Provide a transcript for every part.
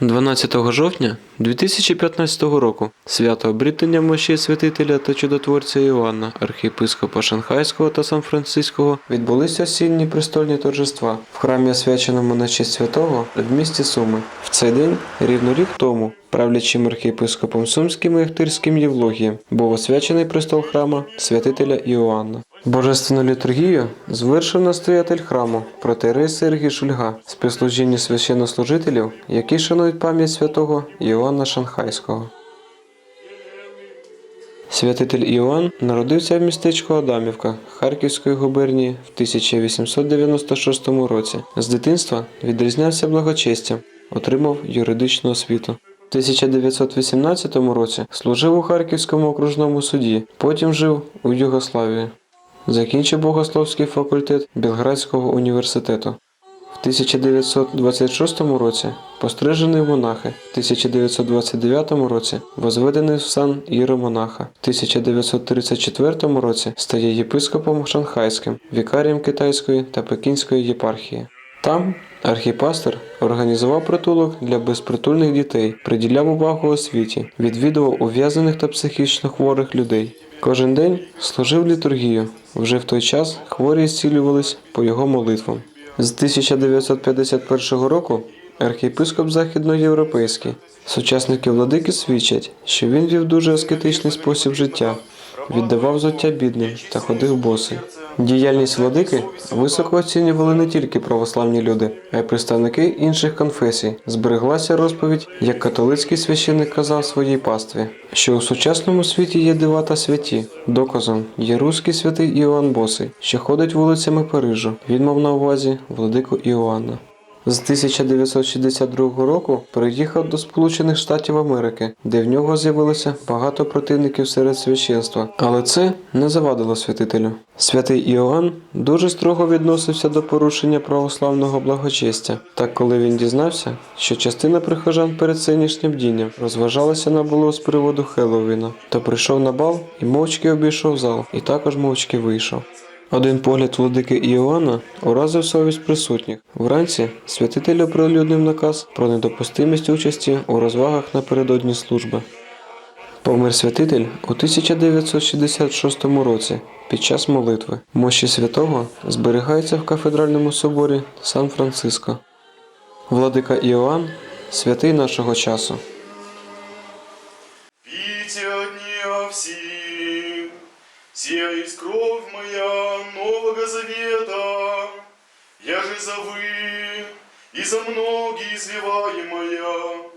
12 жовтня 2015 року свято обрітення мощі святителя та чудотворця Іоанна, архієпископа Шанхайського та Сан-Франциського, відбулися осінні престольні торжества в храмі, освяченому на честь святого в місті Суми. В цей день, рівно рік тому, правлячим архієпископом Сумським і Охтирським Євлогієм був освячений престол храма святителя Іоанна. Божественну літургію звершив настоятель храму протерей Сергій Шульга співслужіння священнослужителів, які шанують пам'ять святого Іоанна Шанхайського. Святитель Іоанн народився в містечку Адамівка Харківської губернії в 1896 році. З дитинства відрізнявся благочестям, отримав юридичну освіту. В 1918 році служив у Харківському окружному суді, потім жив у Югославії. Закінчив богословський факультет Білградського університету. В 1926 році пострижений в монахи, в 1929 році возведений в сан іеромонаха, в 1934 році стає єпископом Шанхайським, вікарієм Китайської та Пекінської єпархії. Там архіпастер організував притулок для безпритульних дітей, приділяв увагу освіті, відвідував ув'язаних та психічно хворих людей. Кожен день служив літургію. Вже в той час хворі зцілювались по його молитвам. З 1951 року архієпископ західноєвропейський. Сучасники владики свідчать, що він вів дуже аскетичний спосіб життя, віддавав взуття бідним та ходив босий. Діяльність владики високо оцінювали не тільки православні люди, а й представники інших конфесій. Збереглася розповідь, як католицький священник казав своїй пастві, що у сучасному світі є дива та святі. Доказом є руський святий Іоанн Босий, що ходить вулицями Парижу. Він мав на увазі владику Іоанна. З 1962 року переїхав до Сполучених Штатів Америки, де в нього з'явилося багато противників серед священства, але це не завадило святителю. Святий Іоанн дуже строго відносився до порушення православного благочестя. Так, коли він дізнався, що частина прихожан перед сьогоднішнім днем розважалася на було з приводу Хеллоуіна, то прийшов на бал і мовчки обійшов зал, і також мовчки вийшов. Один погляд владики Іоанна уразив совість присутніх. Вранці святитель оприлюднив наказ про недопустимість участі у розвагах напередодні служби. Помер святитель у 1966 році під час молитви. Мощі святого зберігаються в кафедральному соборі Сан-Франциско. Владика Іоанн святий нашого часу. Все, сия есть кровь моя Нового Завета, я же за вы и за многие изливаемая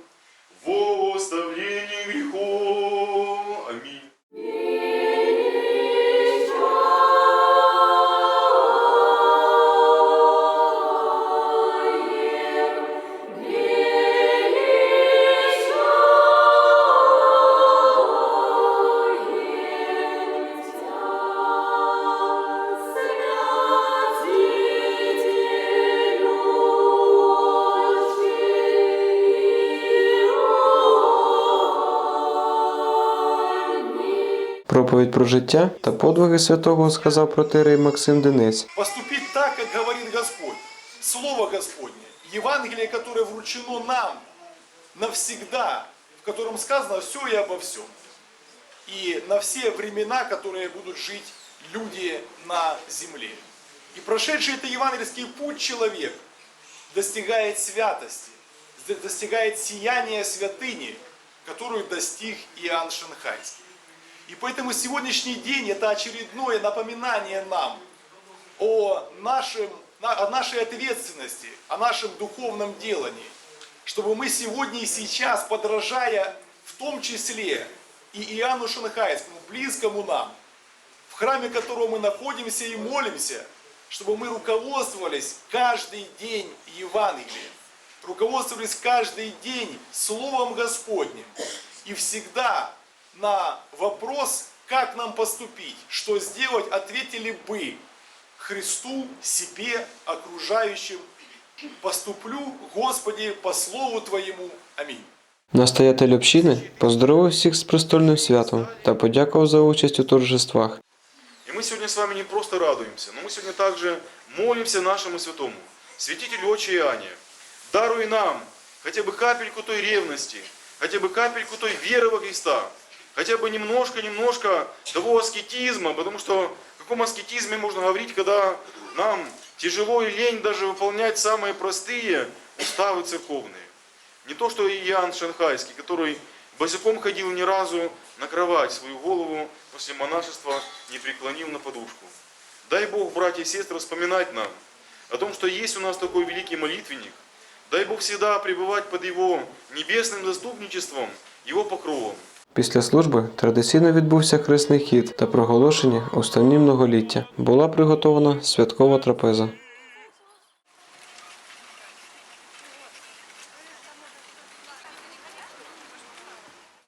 во оставление грехов. Проповідь про життя та подвиги святого сказав протерей Максим Денець. поступить так, как говорит Господь. Слово Господне, Евангелие, которое вручено нам навсегда, в котором сказано все и обо всем. И на все времена, которые будут жить люди на земле. И прошедший это евангельский путь человек достигает святости, достигает сияния святыни, которую достиг Иоанн Шанхайский. И поэтому сегодняшний день это очередное напоминание нам о, нашем, на- о нашей ответственности, о нашем духовном делании, чтобы мы сегодня и сейчас, подражая в том числе и Иоанну Шанхайскому, близкому нам, в храме которого мы находимся и молимся, чтобы мы руководствовались каждый день Евангелием, руководствовались каждый день Словом Господним. И всегда на вопрос, как нам поступить, что сделать, ответили бы Христу, себе, окружающим. Поступлю, Господи, по Слову Твоему. Аминь. Настоятель общини поздоровив всіх з престольним святом та подякував за участь у торжествах. И мы сегодня с вами не просто радуемся, но мы сегодня также молимся нашему святому, святителю Отче Иоанне. Даруй нам хотя бы капельку той ревности, хотя бы капельку той веры во Христа, хотя бы немножко-немножко того аскетизма, потому что о каком аскетизме можно говорить, когда нам тяжело и лень даже выполнять самые простые уставы церковные. Не то, что Иоанн Шанхайский, который босиком ходил ни разу на кровать, свою голову после монашества не преклонил на подушку. Дай Бог, братья и сестры, вспоминать нам о том, что есть у нас такой великий молитвенник. Дай Бог всегда пребывать под Его небесным заступничеством, Его покровом. Після служби традиційно відбувся хресний хід та проголошення уставні многоліття. Була приготована святкова трапеза.